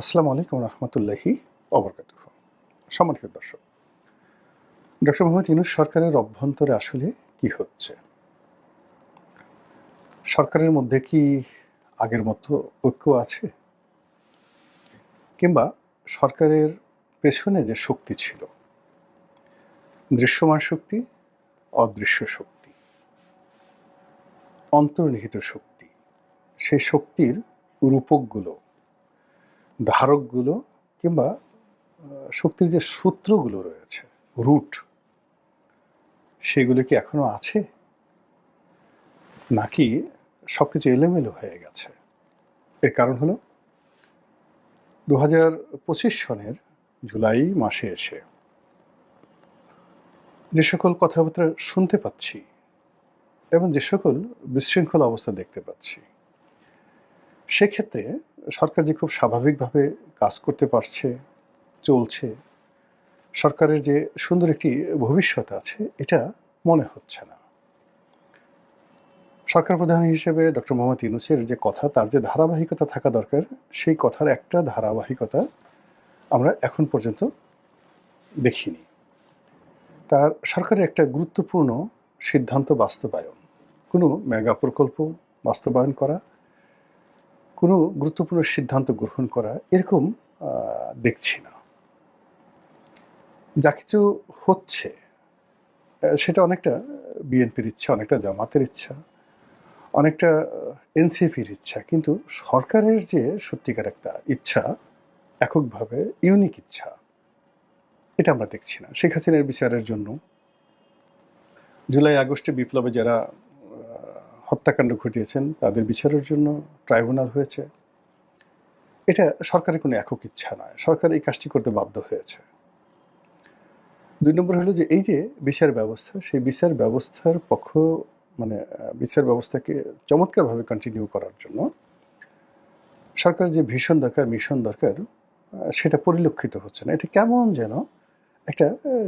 আসসালামু আলাইকুম রহমতুল্লাহি অবরকাত সম্মানিত দর্শক, ডক্টর মোহাম্মদ ইউনুস সরকারের অভ্যন্তরে আসলে কি হচ্ছে? সরকারের মধ্যে কি আগের মতো ঐক্য আছে? কিংবা সরকারের পেছনে যে শক্তি ছিল, দৃশ্যমান শক্তি, অদৃশ্য শক্তি, অন্তর্নিহিত শক্তি, সেই শক্তির রূপকগুলো ধারকগুলো কিংবা শক্তির যে সূত্রগুলো রয়েছে রুট সেগুলো কি এখনও আছে? নাকি সবকিছু এলোমেলো হয়ে গেছে? এর কারণ হলো দু হাজার পঁচিশ সনের জুলাই মাসে এসে যে সকল কথাবার্তা শুনতে পাচ্ছি এবং যে সকল বিশৃঙ্খল অবস্থা দেখতে পাচ্ছি, সেক্ষেত্রে সরকার যে খুব স্বাভাবিকভাবে কাজ করতে পারছে, চলছে, সরকারের যে সুন্দর একটি ভবিষ্যৎ আছে, এটা মনে হচ্ছে না। সরকার প্রধান হিসেবে ডক্টর মোহাম্মদ ইউনুসের যে কথা, তার যে ধারাবাহিকতা থাকা দরকার, সেই কথার একটা ধারাবাহিকতা আমরা এখন পর্যন্ত দেখিনি। তার সরকারের একটা গুরুত্বপূর্ণ সিদ্ধান্ত বাস্তবায়ন। কোনো মেগা প্রকল্প বাস্তবায়ন করা কোনো গুরুত্বপূর্ণ সিদ্ধান্ত গ্রহণ করা এরকম দেখছি না। যা কিছু হচ্ছে সেটা অনেকটা বিএনপির ইচ্ছা, অনেকটা জামাতের ইচ্ছা, অনেকটা এনসিপির ইচ্ছা, কিন্তু সরকারের যে সত্যিকার একটা ইচ্ছা, এককভাবে ইউনিক ইচ্ছা, এটা আমরা দেখছি না। শেখ হাসিনার বিচারের জন্য জুলাই আগস্টে বিপ্লবে যারা হত্যাকাণ্ড ঘটিয়েছেন, তাদের বিচারের জন্য ট্রাইব্যুনাল হয়েছে। এটা সরকারের কোনো একক ইচ্ছা নয়। সরকার এই কাজটি করতে বাধ্য হয়েছে। দুই নম্বর হলো যে এই যে বিচার ব্যবস্থা, সেই বিচার ব্যবস্থার পক্ষ মানে বিচার ব্যবস্থাকে চমৎকারভাবে কন্টিনিউ করার জন্য সরকারের যে ভীষণ দরকার, মিশন দরকার, সেটা পরিলক্ষিত হচ্ছে না। এটা কেমন যেন একটা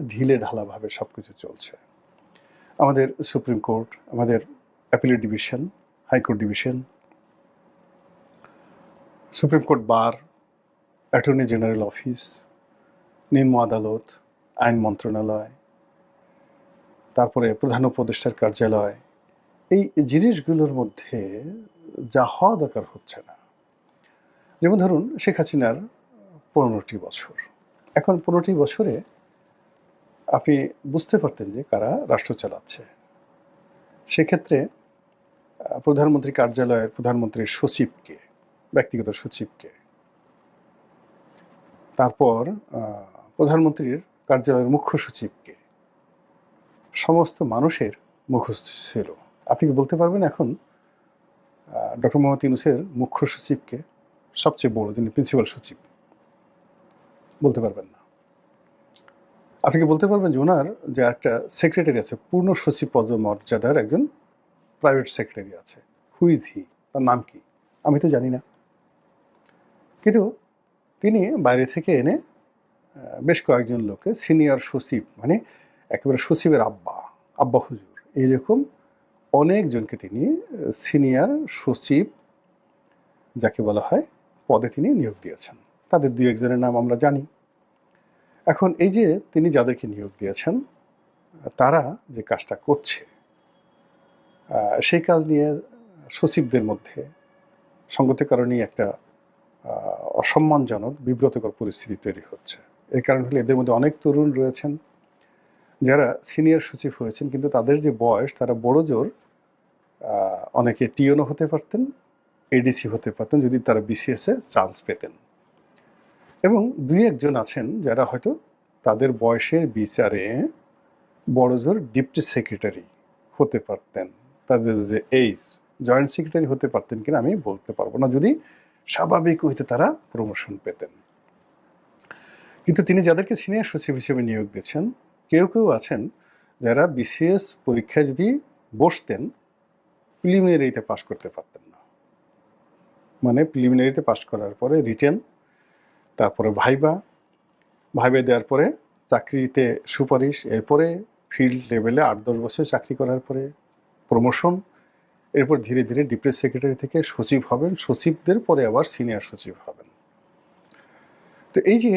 ঢিলে ঢালাভাবে সব কিছু চলছে। আমাদের সুপ্রিম কোর্ট, আমাদের appellate division high court division supreme court bar attorney general office নিম্ন আদালত আইন মন্ত্রণালয় তারপরে প্রধান উপদেষ্টার কার্যালয় এই জিনিসগুলোর মধ্যে যা হওয়া দরকার হচ্ছে না। যেমন ধরুন, শেখ হাসিনার পনেরোটি বছর। এখন পনেরোটি বছরে আপনি বুঝতে পারতেন যে কারা রাষ্ট্র চালাচ্ছে। সেক্ষেত্রে প্রধানমন্ত্রী কার্যালয়ের প্রধানমন্ত্রীর সচিবকে, ব্যক্তিগত সচিবকে। তারপর প্রধানমন্ত্রীর কার্যালয়ের মুখ্য সচিবকে। সমস্ত মানুষের মুখস্থ ছিল। আপনি কি বলতে পারবেন এখন? ডক্টর মোহাম্মদ ইউনুসের মুখ্য সচিবকে সবচেয়ে বড় যিনি প্রিন্সিপাল সচিব। বলতে পারবেন না। আপনি কি বলতে পারবেন যে ওনার যে একটা সেক্রেটারি আছে, পূর্ণ সচিব পদ মর্যাদার একজন প্রাইভেট সেক্রেটারি আছে। হু ইজ হি তার নাম কি? আমি তো জানি না। কিন্তু তিনি বাইরে থেকে এনে বেশ কয়েকজন লোককে, সিনিয়র সচিব মানে একেবারে সচিবের আব্বা আব্বা হুজুর এইরকম অনেকজনকে তিনি সিনিয়র সচিব যাকে বলা হয়, পদে তিনি নিয়োগ দিয়েছেন। তাদের দুই একজনের নাম আমরা জানি। এখন এই যে তিনি যাদেরকে নিয়োগ দিয়েছেন, তারা যে কাজটা করছে সেই কাজ নিয়ে সচিবদের মধ্যে সঙ্গতের কারণেই একটা অসম্মানজনক, বিব্রতকর পরিস্থিতি তৈরি হচ্ছে। এর কারণ হলো এদের মধ্যে অনেক তরুণ রয়েছেন, যারা সিনিয়র সচিব হয়েছেন, কিন্তু তাদের যে বয়স, তারা বড় জোর অনেকে টিওনও হতে পারতেন, এডিসি হতে পারতেন, যদি তারা বিসিএসে চান্স পেতেন। এবং দুই একজন আছেন যারা হয়তো তাদের বয়সের বিচারে বড় জোর ডিপটি সেক্রেটারি হতে পারতেন। তাদের যে এইজ জয়েন্ট সেক্রেটারি হতে পারতেন কিনা আমি বলতে পারব না। যদি স্বাভাবিক হইতে তারা প্রমোশন পেতেন। কিন্তু তিনি যাদেরকে সিনিয়র সচিব হিসেবে নিয়োগ দিয়েছেন, কেউ কেউ আছেন যারা বিসিএস পরীক্ষায় যদি বসতেন প্রিলিমিনারিতে পাশ করতে পারতেন না। মানে প্রিলিমিনারিতে পাশ করার পরে রিটেন তারপরে ভাইবা ভাইবা দেওয়ার পরে চাকরিতে সুপারিশ, এরপরে ফিল্ড লেভেলে আট দশ বছর চাকরি করার পরে প্রমোশন এরপর ধীরে ধীরে ডিপ্রেস সেক্রেটারি থেকে সচিব হবেন। সচিবদের পরে আবার সিনিয়র সচিব হবেন। তো এই যে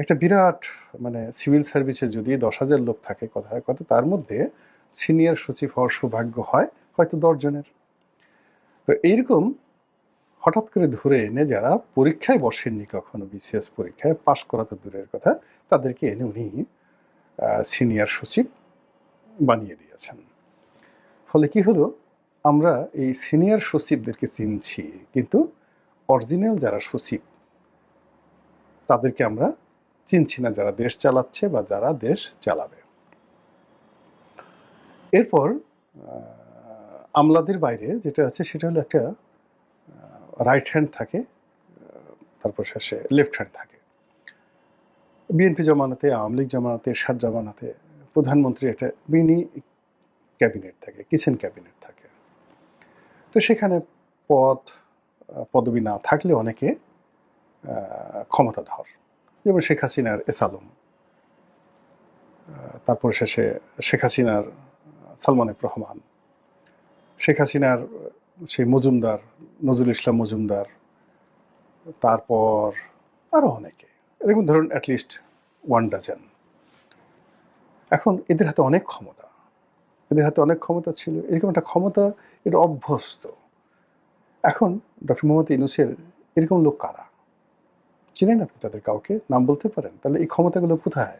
একটা বিরাট মানে সিভিল সার্ভিসে যদি দশ হাজার লোক থাকে কথায় কথা তার মধ্যে সিনিয়র সচিব হওয়ার সৌভাগ্য হয় হয়তো দশজনের তো এইরকম হঠাৎ করে ধরে এনে যারা পরীক্ষায় বসেননি কখনো বিসিএস পরীক্ষায় পাশ করা তো দূরের কথা, তাদেরকে এনে উনি সিনিয়র সচিব বানিয়ে দিয়েছেন। ফলে কি হলো? আমরা এই সিনিয়র সচিবদেরকে চিনছি, কিন্তু অরিজিনাল যারা সচিব, তাদেরকে আমরা চিনছি না যারা দেশ চালাচ্ছে বা যারা দেশ চালাবে। এরপর আমলাদের বাইরে যেটা আছে সেটা হলো একটা রাইট হ্যান্ড থাকে তারপর শেষে লেফট হ্যান্ড থাকে। বিএনপি জমানাতে, আওয়ামী লীগ জমানাতে এরশাদ জমানাতে প্রধানমন্ত্রী একটা মিনি ক্যাবিনেট থাকে, কিচেন ক্যাবিনেট থাকে। তো সেখানে পদ, পদবি না থাকলে অনেকে ক্ষমতাধর। যেমন শেখ হাসিনার এসালম তারপরে শেষে শেখ হাসিনার সালমান রহমান। শেখ হাসিনার সেই মজুমদার, নজরুল ইসলাম মজুমদার। তারপর আরও অনেকে। এরকম ধরুন অ্যাটলিস্ট ওয়ান ডাজন এখন এদের হাতে অনেক ক্ষমতা। এদের হাতে অনেক ক্ষমতা ছিল। এরকম একটা ক্ষমতা এটা অভ্যস্ত। এখন ডক্টর মোহাম্মদ ইনুসের এরকম লোক কারা? চিনেন আপনি তাদের কাউকে? নাম বলতে পারেন। তাহলে এই ক্ষমতাগুলো কোথায়?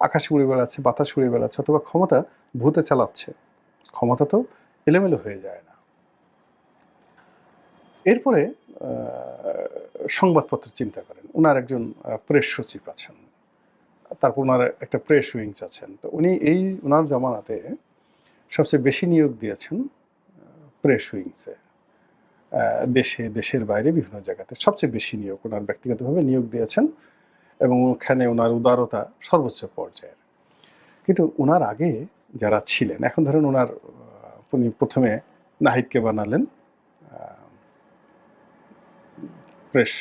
আকাশ উড়ে বেড়াচ্ছে, বাতাস উড়ে বেড়াচ্ছে, অথবা ক্ষমতা ভূতে চালাচ্ছে। ক্ষমতা তো এলোমেলো হয়ে যায় না। এরপরে সংবাদপত্র চিন্তা করেন। ওনার একজন প্রেস সচিব আছেন। তারপর ওনার একটা প্রেস উইংস আছেন। তো উনি এই ওনার জামানাতে সবচেয়ে বেশি নিয়োগ দিয়েছেন প্রেস উইংসে। দেশে, দেশের বাইরে বিভিন্ন জায়গাতে সবচেয়ে বেশি নিয়োগ ওনার ব্যক্তিগতভাবে নিয়োগ দিয়েছেন এবং ওখানে ওনার উদারতা সর্বোচ্চ পর্যায়ের। কিন্তু ওনার আগে যারা ছিলেন, এখন ধরেন ওনার উনি প্রথমে নাহিদকে বানালেন প্রেস